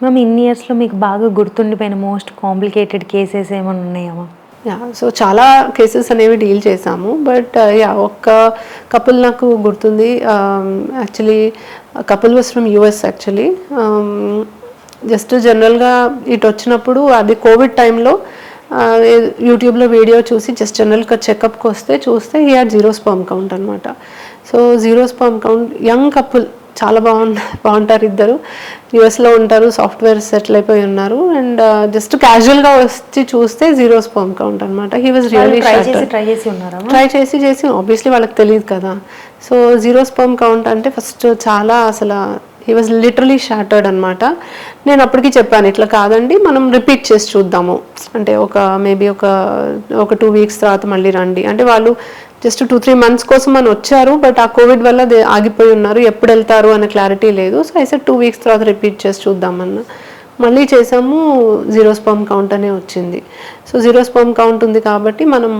Ma'am ఇన్ని ఇయర్స్లో మీకు బాగా గుర్తుండిపోయిన మోస్ట్ కాంప్లికేటెడ్ కేసెస్ ఏమైనా ఉన్నాయా యా సో చాలా కేసెస్ అనేవి డీల్ చేసాము బట్ uh, యా ఒక్క కపుల్ నాకు గుర్తుంది. Actually couple was from US actually just జనరల్గా ఇటు వచ్చినప్పుడు అది కోవిడ్ టైంలో యూట్యూబ్లో వీడియో చూసి జస్ట్ జనరల్గా చెకప్కి వస్తే చూస్తే ఈ హ్యాడ్ జీరో స్పర్మ్ కౌంట్ అనమాట so zero sperm count young couple చాలా బాగుంట బాగుంటారు ఇద్దరు. యుఎస్లో ఉంటారు సాఫ్ట్వేర్ సెటిల్ అయిపోయి ఉన్నారు అండ్ జస్ట్ క్యాజువల్గా వచ్చి చూస్తే జీరో స్పర్మ్ కౌంట్ అనమాట హీ వాజ్ రియలీ ట్రై చేసి చేసి ఉన్నారా? ట్రై చేసి చేసి ఆబ్వియస్లీ వాళ్ళకి తెలియదు కదా. సో జీరో స్పర్మ్ కౌంట్ అంటే ఫస్ట్ చాలా అసలు హీ వాజ్ లిటరలీ షాటర్డ్ అనమాట నేను అప్పటికి చెప్పాను ఇట్లా కాదండి మనం రిపీట్ చేసి చూద్దాము. అంటే ఒక మేబీ ఒక ఒక టూ వీక్స్ తర్వాత మళ్ళీ రండి. అంటే వాళ్ళు జస్ట్ టూ త్రీ మంత్స్ కోసం అని వచ్చారు బట్ ఆ కోవిడ్ వల్ల ఆగిపోయి ఉన్నారు ఎప్పుడు వెళ్తారు అనే క్లారిటీ లేదు. సో అయితే టూ వీక్స్ తర్వాత రిపీట్ చేసి చూద్దామన్నా. మళ్ళీ చేసాము జీరో స్పర్మ్ కౌంట్ అనే వచ్చింది. సో జీరో స్పర్మ్ కౌంట్ ఉంది కాబట్టి మనం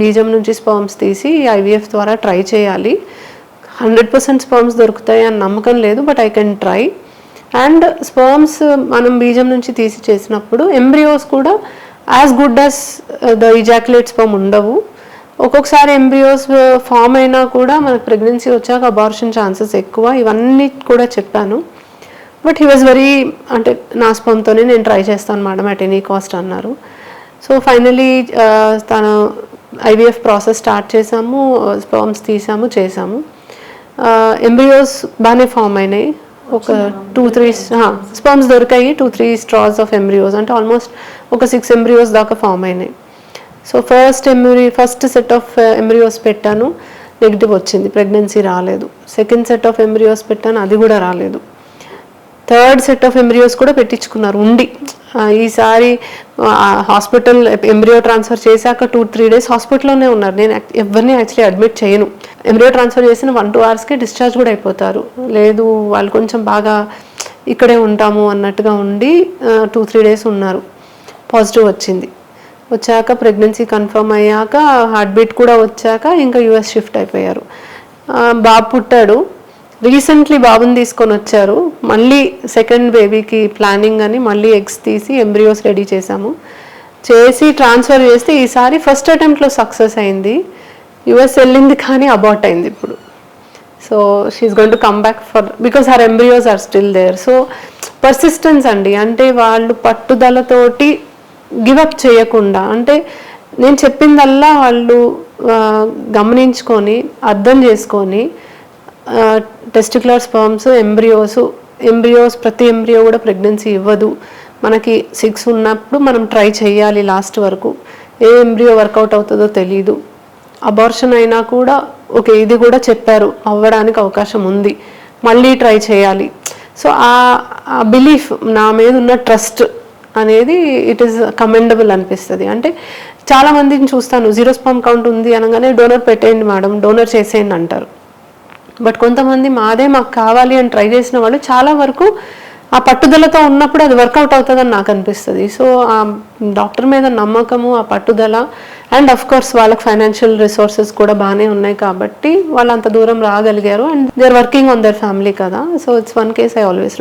బీజం నుంచి స్పర్మ్స్ తీసి ఐవీఎఫ్ ద్వారా ట్రై చేయాలి. హండ్రెడ్ పర్సెంట్ స్పర్మ్స్ దొరుకుతాయి అని నమ్మకం లేదు but I can try and sperms మనం బీజం నుంచి తీసి చేసినప్పుడు ఎంబ్రియోస్ కూడా as good as the ejaculate sperm ఉండవు. ఒక్కొక్కసారి ఎంబ్రియోస్ ఫామ్ uh, అయినా కూడా మనకు ప్రెగ్నెన్సీ వచ్చాక అబార్షన్ ఛాన్సెస్ ఎక్కువ. ఇవన్నీ కూడా చెప్పాను. బట్ హీ వాజ్ వెరీ అంటే నా స్పంతోనే నేను ట్రై చేస్తాను మేడం అట్ ఎనీ కాస్ట్ అన్నారు. సో ఫైనలీ uh, తను ఐవీఎఫ్ ప్రాసెస్ స్టార్ట్ చేసాము uh, స్పర్మ్స్ తీసాము చేసాము. ఎంబ్రియోస్ బాగానే ఫామ్ అయినాయి. ఒక టూ త్రీ స్పర్మ్స్ దొరికాయి. Two three straws of embryos అంటే ఆల్మోస్ట్ ఒక సిక్స్ ఎంబ్రియోస్ దాకా ఫామ్ అయినాయి. సో ఫస్ట్ ఎంబ్రీ ఫస్ట్ సెట్ ఆఫ్ ఎంబ్రియోస్ పెట్టాను. నెగిటివ్ వచ్చింది. ప్రెగ్నెన్సీ రాలేదు. సెకండ్ సెట్ ఆఫ్ ఎంబ్రియోస్ పెట్టాను. అది కూడా రాలేదు. థర్డ్ సెట్ ఆఫ్ ఎంబ్రియోస్ కూడా పెట్టించుకున్నారు. ఉండి. ఈసారి హాస్పిటల్ ఎంబ్రియో ట్రాన్స్ఫర్ చేశాక టూ త్రీ డేస్ హాస్పిటల్లోనే ఉన్నారు. నేను ఎవరిని యాక్చువల్లీ అడ్మిట్ చేయను. ఎంబ్రియో ట్రాన్స్ఫర్ చేసిన వన్ టూ అవర్స్కే డిశ్చార్జ్ కూడా అయిపోతారు. లేదు వాళ్ళు కొంచెం బాగా ఇక్కడే ఉంటాము అన్నట్టుగా ఉండి టూ త్రీ డేస్ ఉన్నారు. పాజిటివ్ వచ్చింది. వచ్చాక ప్రెగ్నెన్సీ కన్ఫర్మ్ అయ్యాక హార్ట్ బీట్ కూడా వచ్చాక ఇంకా యూఎస్ షిఫ్ట్ అయిపోయారు. బాబు పుట్టాడు. రీసెంట్లీ బాబుని తీసుకొని వచ్చారు. మళ్ళీ సెకండ్ బేబీకి ప్లానింగ్ అని మళ్ళీ ఎగ్స్ తీసి ఎంబ్రియోస్ రెడీ చేశాము. చేసి ట్రాన్స్ఫర్ చేస్తే ఈసారి ఫస్ట్ అటెంప్ట్లో సక్సెస్ అయింది. యుఎస్ వెళ్ళింది కానీ అబార్ట్ అయింది ఇప్పుడు. So she's going to come back for because her embryos are still there so persistence అండి. అంటే వాళ్ళు పట్టుదలతోటి గివప్ చేయకుండా అంటే నేను చెప్పిందల్లా వాళ్ళు గమనించుకొని అర్థం చేసుకొని టెస్టిక్యులర్ స్పర్మ్స్ ఎంబ్రియోస్ ఎంబ్రియోస్ ప్రతి ఎంబ్రియో కూడా ప్రెగ్నెన్సీ ఇవ్వదు. మనకి సిక్స్ ఉన్నప్పుడు మనం ట్రై చేయాలి లాస్ట్ వరకు. ఏ ఎంబ్రియో వర్కౌట్ అవుతుందో తెలియదు అబార్షన్ అయినా కూడా ఓకే ఇది కూడా చెప్పారు అవ్వడానికి అవకాశం ఉంది. మళ్ళీ ట్రై చేయాలి. సో ఆ బిలీఫ్ నా మీద ఉన్న ట్రస్ట్ అనేది ఇట్ ఈస్ కమెండబుల్ అనిపిస్తుంది. అంటే చాలామందిని చూస్తాను జీరో స్పామ్ కౌంట్ ఉంది అనగానే డోనర్ పెట్టేయండి మేడం డోనర్ చేసేయండి అంటారు. బట్ కొంతమంది మాదే మాకు కావాలి అని ట్రై చేసిన వాళ్ళు చాలా వరకు ఆ పట్టుదలతో ఉన్నప్పుడు అది వర్కౌట్ అవుతుందని నాకు అనిపిస్తుంది. సో ఆ డాక్టర్ మీద నమ్మకము ఆ పట్టుదల అండ్ అఫ్ కోర్స్ వాళ్ళకి ఫైనాన్షియల్ రిసోర్సెస్ కూడా బాగానే ఉన్నాయి కాబట్టి వాళ్ళు అంత దూరం రాగలిగారు. And they are working on their family కదా. So it's one case I always